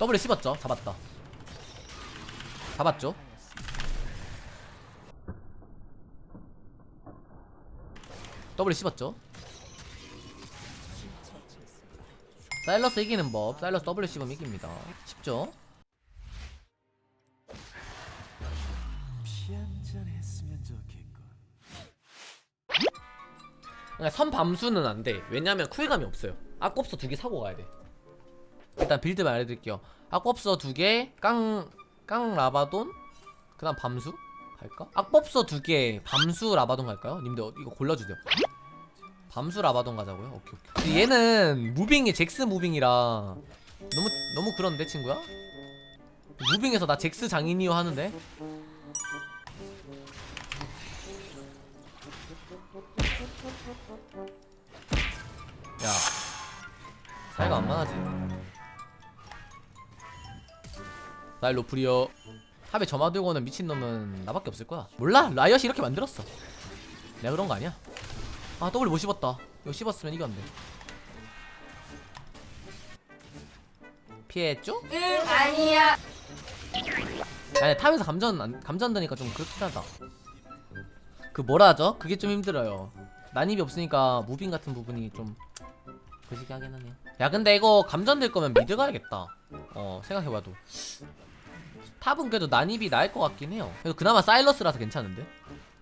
더블에 씹었죠 잡았다 잡았죠 더블에 씹었죠 사일러스 이기는 법 사일러스 더블에 씹으면 이깁니다 쉽죠. 그러니까 선 밤수는 안 돼. 왜냐면 쿨감이 없어요. 악곱서 두개 사고 가야 돼. 일단 빌드 말해드릴게요. 악법서 두 개, 깡, 깡 라바돈, 그 다음 밤수 갈까? 악법서 두 개, 밤수 라바돈 갈까요? 님들 어- 이거 골라주세요. 밤수 라바돈 가자고요. 오케이 오케이. 얘는 무빙이 잭스 무빙이라 너무 너무 그런데 친구야? 무빙에서 나 잭스 장인이요 하는데 야 사이가 안 많아지 나일 로프리어 탑에 점화 들고는 미친놈은 나밖에 없을 거야. 몰라 라이엇이 이렇게 만들었어. 내가 그런 거 아니야. 아 더블 못 씹었다. 이거 씹었으면 이겼는데 피했죠? 응 아니야. 아니 탑에서 감전 안, 감전 되니까 좀 그렇긴 하다. 그 뭐라 하죠? 그게 좀 힘들어요. 난입이 없으니까 무빙 같은 부분이 좀 그지게 하긴 하네요. 야 근데 이거 감전 될 거면 미드 가야겠다. 어 생각해봐도 탑은 그래도 난입이 나을 것 같긴 해요. 그래도 그나마 사일러스라서 괜찮은데?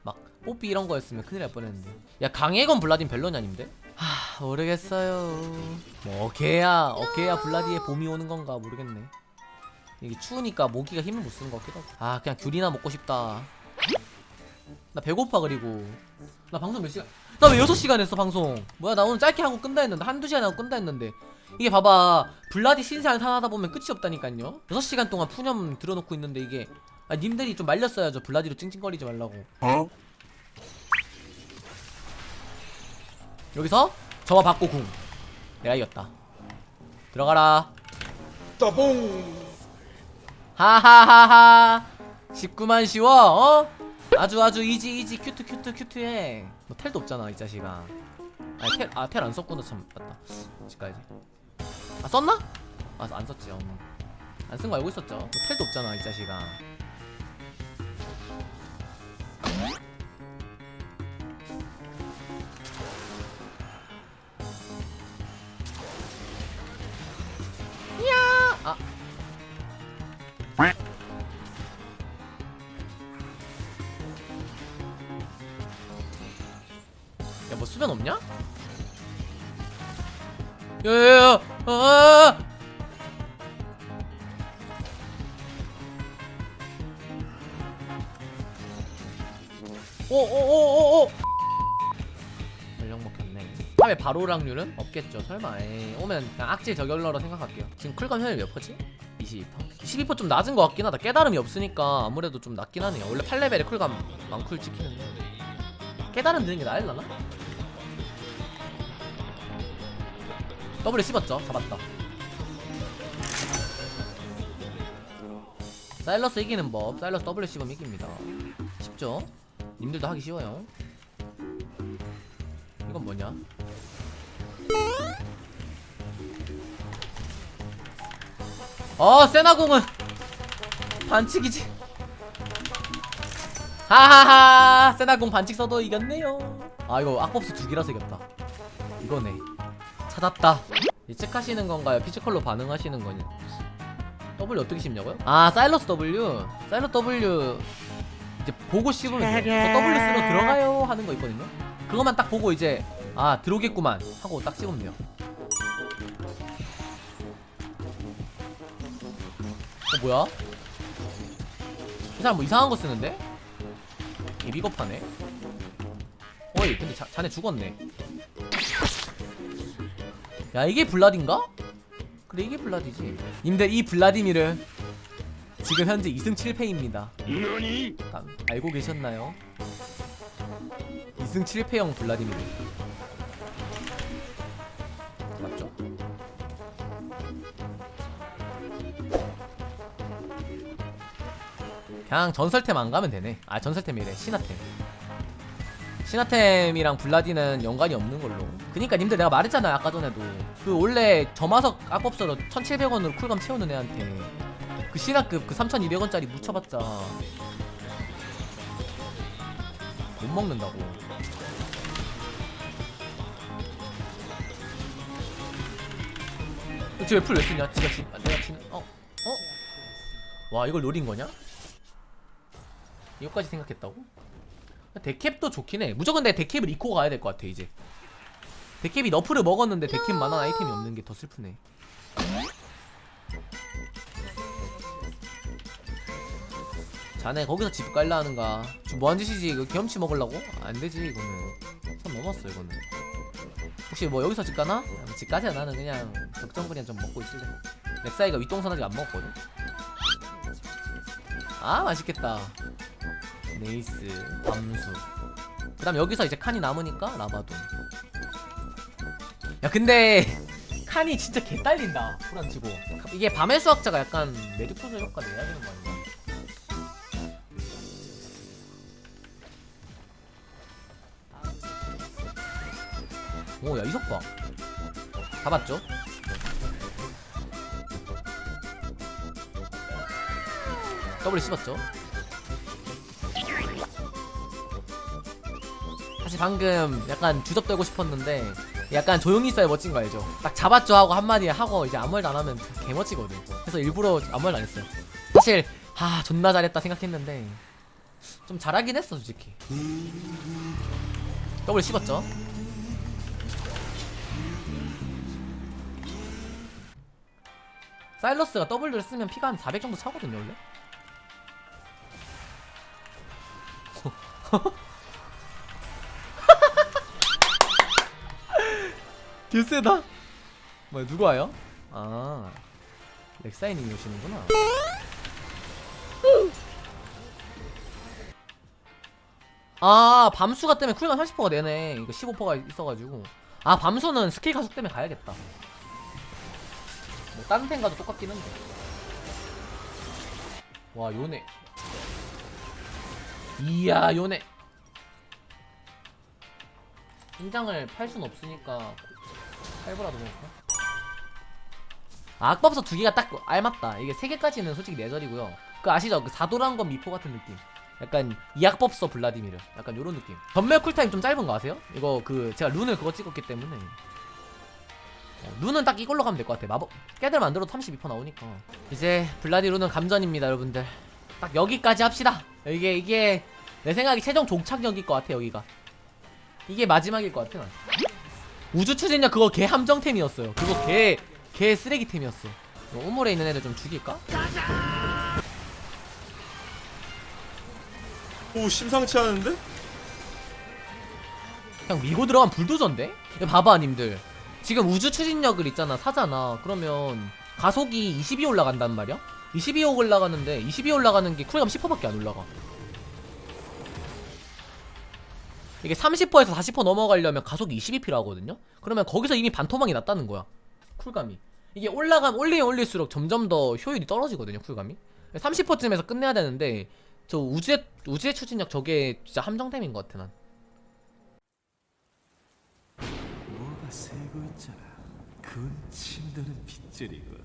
막 뽀삐 이런 거였으면 큰일 날 뻔했는데. 야 강해건 블라딘 벨론이 아닌데? 하 모르겠어요. 뭐 어케야 어케야 블라디에 봄이 오는 건가 모르겠네. 이게 추우니까 모기가 힘을 못 쓰는 것 같기도 하고. 아 그냥 귤이나 먹고 싶다. 나 배고파 그리고. 나 방송 몇 시간 나 왜 6시간 했어 방송? 뭐야 나 오늘 짧게 하고 끈다 했는데 한두 시간 하고 끈다 했는데. 이게 봐봐 블라디 신상 하다 보면 끝이 없다니까요? 6시간 동안 푸념 들어놓고 있는데 이게 아 님들이 좀 말렸어야죠. 블라디로 찡찡거리지 말라고. 어? 여기서 저와 받고 궁. 내가 이겼다. 들어가라. 따봉. 하하하하. 19만 쉬워 어? 아주 아주 이지 이지 큐트 큐트 큐트해 뭐 텔도 없잖아 이 자식아. 아니 텔 아 텔 안 썼구나. 참 맞다. 집 가야지? 아 썼나? 아 안 썼지 어. 안쓴 거 알고 있었죠. 뭐 텔도 없잖아 이 자식아. 이야! 아 수면 없냐? 야야야 아 오오오오오 전력 먹혔네 탑에 바로랑률은 없겠죠 설마 에이 오면 그냥 악질 저결러로 생각할게요 지금 쿨감 효율 몇 퍼지? 22%? 12%좀 낮은 것 같긴 하다 깨달음이 없으니까 아무래도 좀 낮긴 하네요 원래 8레벨에 쿨감 많쿨 찍히는데 깨달음 드는 게 나을라나? 더블에 씹었죠. 잡았다. 사일러스 이기는 법. 사일러스 더블에 씹으면 이깁니다. 쉽죠? 님들도 하기 쉬워요. 이건 뭐냐? 어 세나공은 반칙이지. 하하하. 세나공 반칙 써도 이겼네요. 아 이거 악법수 두 개라서 이겼다. 이거네 찾았다. 예측하시는 건가요? 피지컬로 반응하시는 거냐 W 어떻게 씹냐고요? 아 사일러스 W. 사일러스 W. 이제 보고 씹으면 돼요. 저 W 쓰러 들어가요 하는 거 있거든요. 그것만 딱 보고 이제 아 들어오겠구만 하고 딱 씹으면 돼요. 어 뭐야? 이 사람 뭐 이상한 거 쓰는데? 이 비겁하네. 어이 근데 자, 자네 죽었네 야 이게 블라딘가? 그래 이게 블라디지 님들 이 블라디미르 지금 현재 2승 7패입니다 너니? 알고 계셨나요? 2승 7패형 블라디미르 맞죠? 그냥 전설템 안 가면 되네 아 전설템이래 신화템 신화템이랑 블라디는 연관이 없는 걸로 그니까 님들 내가 말했잖아요 아까 전에도 그 원래 점화석 악법서로 1700원으로 쿨감 채우는 애한테 그 신화급 그 3200원짜리 묻혀봤자 못 먹는다고 쟤왜 풀 왜 쓰냐 지가 지 내가 지는 어? 어? 와 이걸 노린 거냐? 이거까지 생각했다고? 데캡도 좋긴 해. 무조건 내 데캡을 입고 가야 될 것 같아 이제. 데캡이 너프를 먹었는데 데캡 만한 아이템이 없는 게 더 슬프네. 자네 거기서 집 깔라 하는가? 지금 뭐한 짓이지? 이거 경험치 먹으려고? 안 되지 이거는. 선 넘었어 이거는. 혹시 뭐 여기서 집 가나? 집 가자 나는 그냥 적정 그냥 좀 먹고 있을래. 렉사이가 윗동선 아직 안 먹었거든. 아 맛있겠다. 네이스, 밤수. 그 다음 여기서 이제 칸이 남으니까 라바돈. 야 근데 칸이 진짜 개 딸린다. 후란치고. 이게 밤의 수학자가 약간 메디포즈 효과 내야 되는 거 아닌가? 오, 야 이석 봐. 잡았죠? 더블 씹었죠? 사실 방금 약간 주접되고 싶었는데 약간 조용히 있어야 멋진 거 알죠? 딱 잡았죠 하고 한마디 하고 이제 아무 말도 안 하면 개멋지거든 그래서 일부러 아무 말도 안 했어요 사실 아 존나 잘했다 생각했는데 좀 잘하긴 했어 솔직히 더블 씹었죠? 사일러스가 W를 쓰면 피가 한 400 정도 차거든요 원래 개쎄다? 뭐야 누구 와요? 아 렉사이님이 오시는구나. 아 밤수가 때문에 쿨감 30%가 되네. 이거 15%가 있어가지고. 아 밤수는 스킬 가속 때문에 가야겠다. 뭐 다른 템 가도 똑같긴 한데. 와 요네. 이야 요네. 인장을 팔 순 없으니까 팔보라도 먹을까? 아, 악법서 두 개가 딱 알맞다. 이게 세 개까지는 솔직히 내절이고요. 그 아시죠? 그 사도란검 미포 같은 느낌. 약간 이악법서 블라디미르. 약간 요런 느낌. 전멸 쿨타임 좀 짧은 거 아세요? 이거 그 제가 룬을 그거 찍었기 때문에. 어, 룬은 딱 이걸로 가면 될 것 같아. 마법 깨들 만들어도 32% 나오니까. 이제 블라디 룬은 감전입니다, 여러분들. 딱 여기까지 합시다. 이게 이게 내 생각에 최종 종착역일 것 같아 여기가. 이게 마지막일 것 같아 난. 우주 추진력 그거 개 함정템이었어요. 그거 개, 개 쓰레기템이었어. 우물에 있는 애들 좀 죽일까? 오 심상치 않은데? 그냥 밀고 들어간 불도저인데? 봐봐 님들. 지금 우주 추진력을 있잖아 사잖아. 그러면 가속이 22 올라간단 말이야? 22 올라가는데 22 올라가는 게 쿨감 10%밖에 안 올라가. 이게 30%에서 40% 넘어가려면 가속이 22피라 하거든요? 그러면 거기서 이미 반토막이 났다는 거야. 쿨감이. 이게 올라가면 올리면 올릴수록 점점 더 효율이 떨어지거든요, 쿨감이. 30%쯤에서 끝내야 되는데 저 우주의 우주의 추진력 저게 진짜 함정템인 것 같아 난. 뭐가 새고 있잖아. 군 침도는 빗줄이고